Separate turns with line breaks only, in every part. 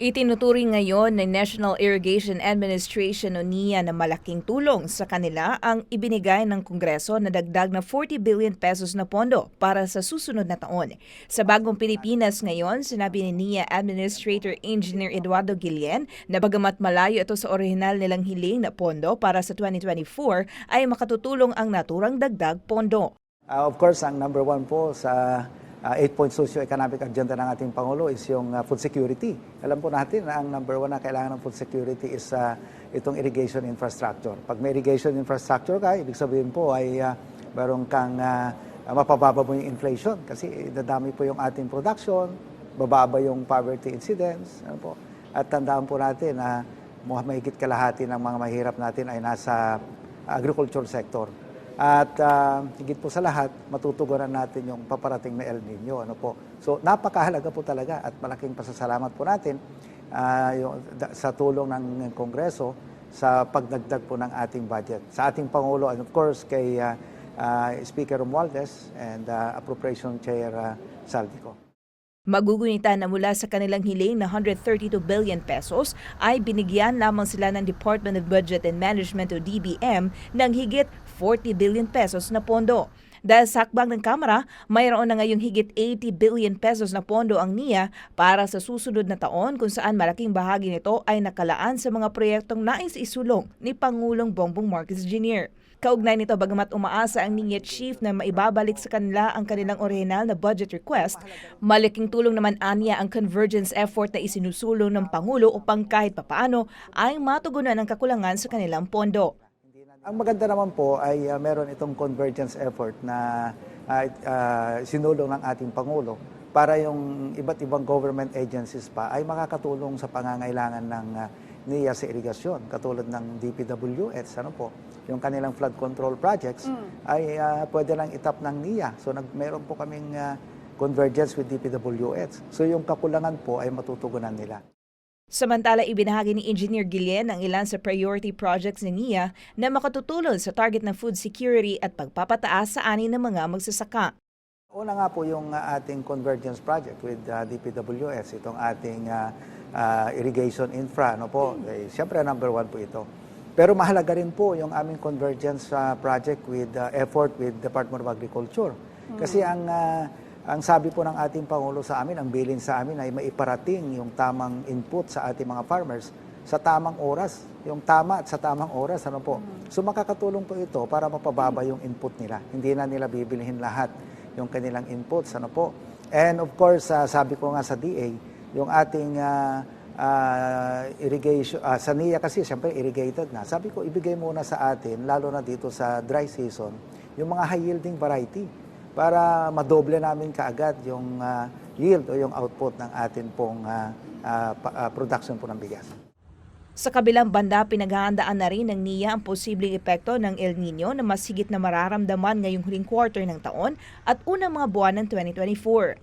Itinuturing ngayon ng National Irrigation Administration o NIA na malaking tulong sa kanila ang ibinigay ng Kongreso na dagdag na 40 billion pesos na pondo para sa susunod na taon. Sa bagong Pilipinas ngayon, sinabi ni NIA Administrator Engineer Eduardo Guillen na bagamat malayo ito sa orihinal nilang hiling na pondo para sa 2024 ay makatutulong ang naturang dagdag pondo.
Uh, of course, ang number one po sa uh, eight-point socio-economic agenda ng ating Pangulo is yung uh, food security. Alam po natin na ang number one na kailangan ng food security is uh, itong irrigation infrastructure. Pag may irrigation infrastructure ka, ibig sabihin po ay uh, kang uh, mapababa mo yung inflation kasi dadami po yung ating production, bababa yung poverty incidence. Ano po? At tandaan po natin na uh, mahigit kalahati ng mga mahirap natin ay nasa agriculture sector. At uh, higit po sa lahat, matutugunan natin yung paparating na El Nino. Ano po. So napakahalaga po talaga at malaking pasasalamat po natin uh, yung, da, sa tulong ng Kongreso sa pagdagdag po ng ating budget. Sa ating Pangulo and of course kay uh, uh, Speaker Romualdez and uh, Appropriation Chair uh, Saldico.
Magugunita na mula sa kanilang hiling na 132 billion pesos ay binigyan lamang sila ng Department of Budget and Management o DBM ng higit 40 billion pesos na pondo. Dahil sa hakbang ng Kamara, mayroon na ngayong higit 80 billion pesos na pondo ang NIA para sa susunod na taon kung saan malaking bahagi nito ay nakalaan sa mga proyektong nais isulong ni Pangulong Bongbong Marcos Jr. Kaugnay nito bagamat umaasa ang NIA chief na maibabalik sa kanila ang kanilang orihinal na budget request, malaking tulong naman anya ang convergence effort na isinusulong ng Pangulo upang kahit papaano ay matugunan ang kakulangan sa kanilang pondo.
Ang maganda naman po ay uh, meron itong convergence effort na uh, uh, sinulong ng ating Pangulo para yung iba't ibang government agencies pa ay makakatulong sa pangangailangan ng uh, NIA sa irigasyon, katulad ng DPWH, ano po, yung kanilang flood control projects mm. ay uh, pwede lang itap ng NIA. So nag, meron po kaming uh, convergence with DPWH. So yung kakulangan po ay matutugunan nila.
Samantala, ibinahagi ni Engineer Guillen ang ilan sa priority projects ng NIA na makatutulong sa target ng food security at pagpapataas sa ani ng mga magsasaka.
Una nga po yung uh, ating convergence project with uh, DPWS, itong ating uh, uh, irrigation infra. No po? Eh, Siyempre, number one po ito. Pero mahalaga rin po yung aming convergence uh, project with uh, effort with Department of Agriculture. Kasi ang uh, ang sabi po ng ating Pangulo sa amin, ang bilin sa amin ay maiparating yung tamang input sa ating mga farmers sa tamang oras, yung tama at sa tamang oras, ano po. So makakatulong po ito para mapababa yung input nila. Hindi na nila bibilihin lahat yung kanilang inputs, ano po. And of course, uh, sabi ko nga sa DA, yung ating uh, uh, irrigation, uh, sa NIA kasi siyempre irrigated na. Sabi ko, ibigay muna sa atin, lalo na dito sa dry season, yung mga high yielding variety para madoble namin kaagad yung uh, yield o yung output ng atin pong uh, uh, uh, production po ng bigas.
Sa kabilang banda, pinaghahandaan na rin ng NIA ang posibleng epekto ng El Nino na mas higit na mararamdaman ngayong huling quarter ng taon at unang mga buwan ng 2024.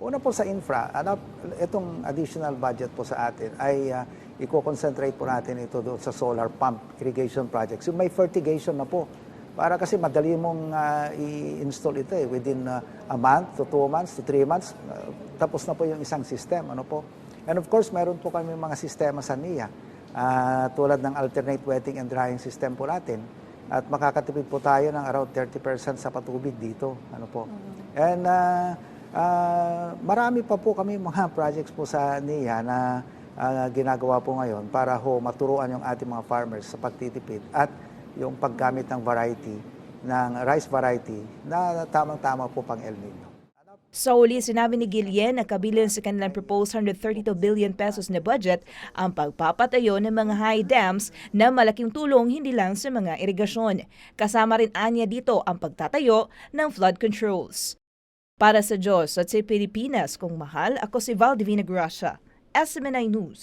Una po sa infra, ano, itong additional budget po sa atin ay uh, i-concentrate po natin ito doon sa solar pump irrigation projects. So may fertigation na po para kasi madali mong uh, i-install ito eh, within uh, a month to two months to three months. Uh, tapos na po yung isang system. Ano po? And of course, meron po kami mga sistema sa NIA uh, tulad ng alternate wetting and drying system po natin. At makakatipid po tayo ng around 30% sa patubig dito. Ano po? And uh, uh, marami pa po kami mga projects po sa NIA na uh, ginagawa po ngayon para ho maturuan yung ating mga farmers sa pagtitipid at yung paggamit ng variety, ng rice variety na tamang-tama po pang El Nino.
Sa uli, sinabi ni Guillen na kabilang sa kanilang proposed 132 billion pesos na budget ang pagpapatayo ng mga high dams na malaking tulong hindi lang sa mga irigasyon. Kasama rin anya dito ang pagtatayo ng flood controls. Para sa Diyos at sa Pilipinas kung mahal, ako si Val Divina Gracia, SMNI News.